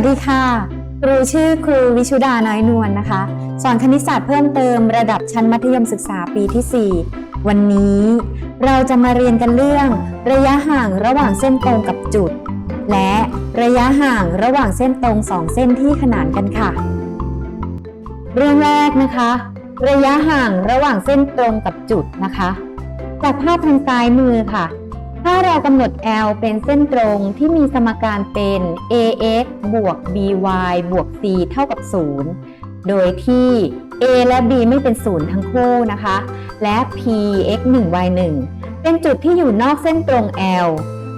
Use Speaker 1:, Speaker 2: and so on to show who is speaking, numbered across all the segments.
Speaker 1: วัสดีค่ะ ครูชื่อครูวิชุดาน้อยนวลนะคะ สอนคณิตศาสตร์เพิ่มเติมระดับชั้นมัธยมศึกษาปีที่ 4 วันนี้ เราจะมาเรียนกันเรื่อง ระยะห่างระหว่างเส้นตรงกับจุด และระยะห่างระหว่างเส้นตรงสองเส้นที่ขนานกันค่ะ เรื่องแรกนะคะ ระยะห่างระหว่างเส้นตรงกับจุดนะคะ จากภาพทางซ้ายมือค่ะ ถ้าเรากำหนด L เป็นเส้นตรงที่มีสมการเป็น ax บวก by บวก c เท่ากับ 0 โดยที่ a และ b ไม่เป็นศูนย์ทั้งคู่นะคะ และ p x 1 y 1เป็นจุดที่อยู่นอกเส้นตรง L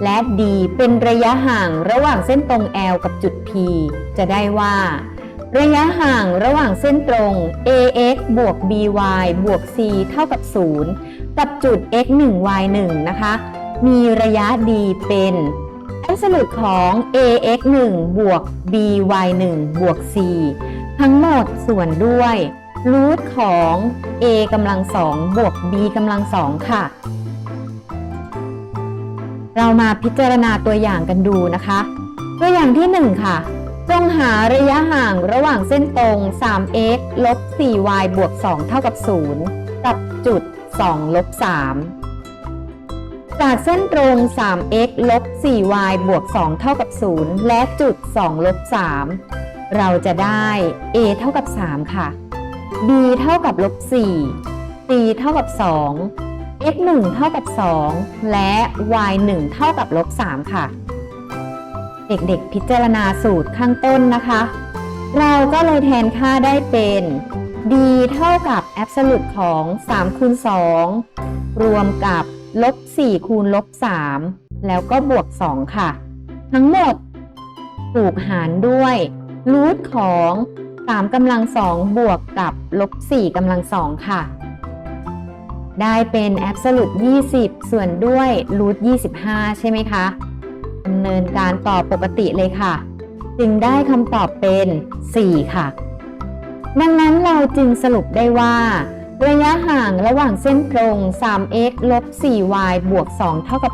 Speaker 1: และ d เป็นระยะห่างระหว่างเส้นตรง L กับจุด p จะได้ว่า ระยะห่างระหว่างเส้นตรง ax บวก by บวก c เท่ากับ 0 กับจุด x 1 y 1นะคะ มีระยะ d เป็น absolute ของ ax 1บวก by 1บวก c ทั้งหมดส่วนด้วยรูทของ a กำลังสองบวก b กำลังสองค่ะ เรามาพิจารณาตัวอย่างกันดูนะคะ ตัวอย่างที่ 1 ค่ะ จงหาระยะห่างระหว่างเส้นตรง 3x ลบ 4y บวก 2 เท่ากับ 0 กับจุด 2 ลบ 3 จากเส้นตรง 3x ลบ 4y บวก 2 เท่ากับ 0 และจุด 2 ลบ 3 เราจะได้ a เท่ากับ 3 ค่ะ b เท่ากับลบ 4 c เท่ากับ 2 x 1 เท่ากับ 2 และ y 1 เท่ากับลบ 3 ค่ะ เด็กๆ พิจารณาสูตรข้างต้นนะคะ เราก็เลยแทนค่าได้เป็น d เท่ากับ absolute ของ3คูณ2รวมกับ ลบ4คูณลบ3แล้วก็บวก 2 ค่ะ ทั้งหมดถูกหารด้วยรูทของ3กำลัง2บวกกับลบ4กำลัง2ค่ะ ได้เป็น absolute 20 ส่วนด้วยรูท25 ใช่ไหมคะดำเนินการต่อปกติเลยค่ะ จึงได้คำตอบเป็น 4 ค่ะ ดังนั้นเราจึงสรุปได้ว่า ระยะห่างระหว่างเส้นตรง 3x ลบ 4y บวก 2 เท่ากับ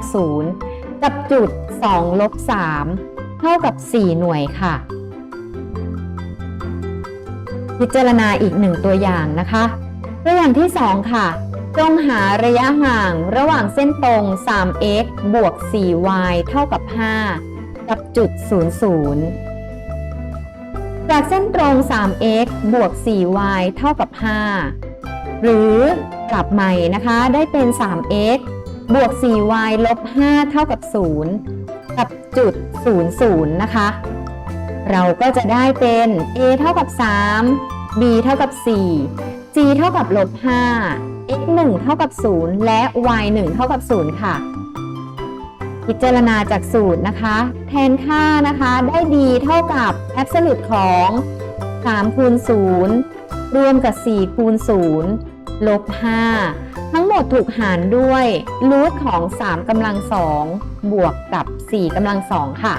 Speaker 1: 0 กับจุด 2 ลบ 3 เท่ากับ 4 หน่วยค่ะ พิจารณาอีกหนึ่งตัวอย่างนะคะ ตัวอย่างที่ 2 ค่ะ จงหาระยะห่างระหว่างเส้นตรง 3x บวก 4y เท่ากับ 5 กับจุด 00จากเส้นตรง 3x บวก 4y เท่ากับ 5 หรือกลับใหม่นะคะได้เป็น 3x บวก 4y ลบ 5 เท่ากับ 0 กับจุด 00 นะคะ เราก็จะได้เป็น a เท่ากับ 3 b เท่ากับ4 c เท่ากับลบ 5 x 1 เท่ากับ 0 และ y 1 เท่ากับ 0 ค่ะ พิจารณาจากสูตรนะคะ แทนค่านะคะได้ d เท่ากับ absolute ของ3คูณ0รวมกับ4คูณ0 ลบ 5 ทั้งหมดถูกหารด้วยรูทของ 3กำลัง2บวกกับ 4กำลัง2ค่ะ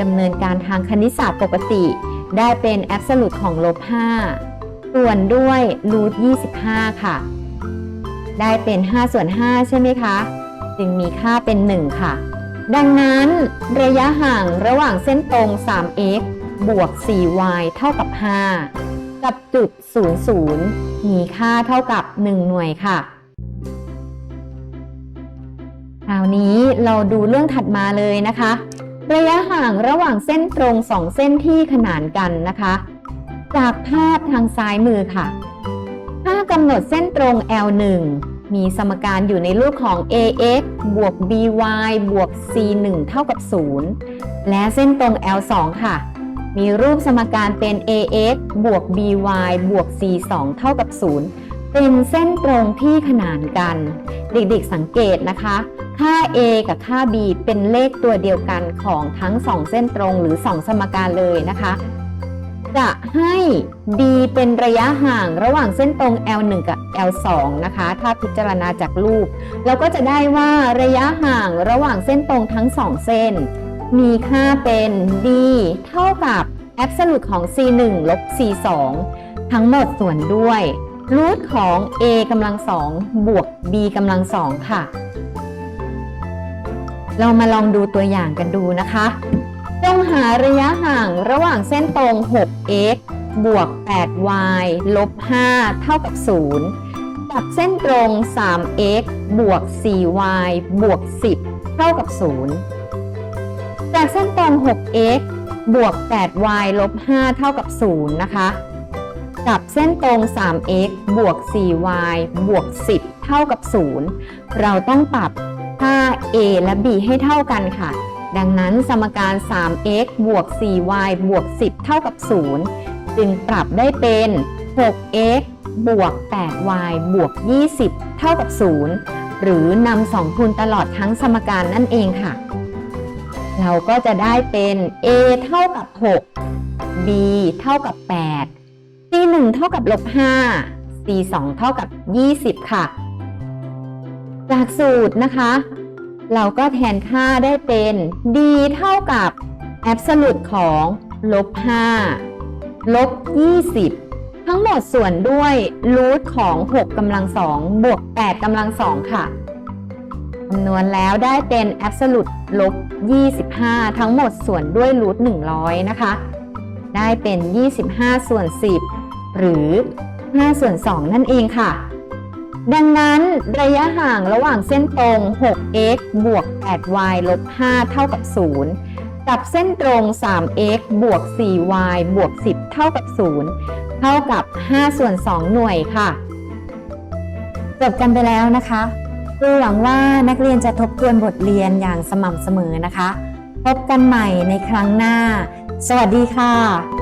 Speaker 1: ดำเนินการทางคณิตศาสตร์ปกติ ได้เป็น absolute ของลบ 5 ส่วนด้วยรูท25 ค่ะ ได้เป็น 5 ส่วน 5 ใช่ไหมคะ จึงมีค่าเป็น 1 ค่ะ ดังนั้นระยะห่างระหว่างเส้นตรง 3x บวก 4y เท่ากับ 5 กับจุด 00 มีค่าเท่ากับ 1 หน่วยค่ะคราวนี้เราดูเรื่องถัดมาเลยนะคะ ระยะห่างระหว่างเส้นตรง2เส้นที่ขนานกันนะคะ จากภาพทางซ้ายมือค่ะ ถ้ากำหนดเส้นตรง L1 มีสมการอยู่ในรูปของ ax บวก by บวก c1 เท่ากับ 0 และเส้นตรง L2 ค่ะ มีรูปสมการเป็น ax บวก by บวก c2 เท่ากับ 0 เป็นเส้นตรงที่ขนานกัน เด็กๆสังเกตนะคะ ค่า a กับค่า b เป็นเลขตัวเดียวกันของทั้ง 2 เส้นตรงหรือ 2 สมการเลยนะคะ จะให้ d เป็นระยะห่างระหว่างเส้นตรง L1 กับ L2 นะคะ ถ้าพิจารณาจากรูป เราก็จะได้ว่าระยะห่างระหว่างเส้นตรงทั้ง 2 เส้น มีค่าเป็น d เท่ากับ absolute ของ c1 ลบ c2 ทั้งหมดส่วนด้วยรูทของ a กำลังสองบวก b กำลังสองค่ะ เรามาลองดูตัวอย่างกันดูนะคะจงหาระยะห่างระหว่างเส้นตรง 6x บวก 8y ลบ 5 เท่ากับ 0 กับเส้นตรง 3x บวก 4y บวก 10 เท่ากับ 0 เส้นตรง 6x บวก 8y ลบ 5 เท่ากับ 0 นะคะ กับเส้นตรง 3x บวก 4y บวก 10 เท่ากับ 0 เราต้องปรับค่า a และ b ให้เท่ากันค่ะ ดังนั้นสมการ 3x บวก 4y บวก 10 เท่ากับ 0 จึงปรับได้เป็น 6x บวก 8y บวก 20 เท่ากับ 0 หรือนำสองคูณตลอดทั้งสมการนั่นเองค่ะ เราก็จะได้เป็น a เท่ากับ 6 b เท่ากับ 8 c 1เท่ากับลบ5 c 2เท่ากับ 20 ค่ะ จากสูตรนะคะ เราก็แทนค่าได้เป็น d เท่ากับ absolute ของลบ5ลบ20ทั้งหมดส่วนด้วยรูทของ 6กำลังสองบวก8กำลังสองค่ะ คำนวณแล้วได้เป็น absolute ลบ 25 ทั้งหมดส่วนด้วยรูท100 นะคะ ได้เป็น 25 ส่วน 10 หรือ 5 ส่วน 2 นั่นเองค่ะ ดังนั้นระยะห่างระหว่างเส้นตรง 6x บวก 8y ลบ 5 เท่ากับ 0 กับเส้นตรง 3x บวก 4y บวก 10 เท่ากับ 0 เท่ากับ 5 ส่วน 2 หน่วยค่ะ
Speaker 2: จบกันไปแล้วนะคะ ครูหวังว่านักเรียนจะทบทวนบทเรียนอย่างสม่ำเสมอนะคะ พบกันใหม่ในครั้งหน้า สวัสดีค่ะ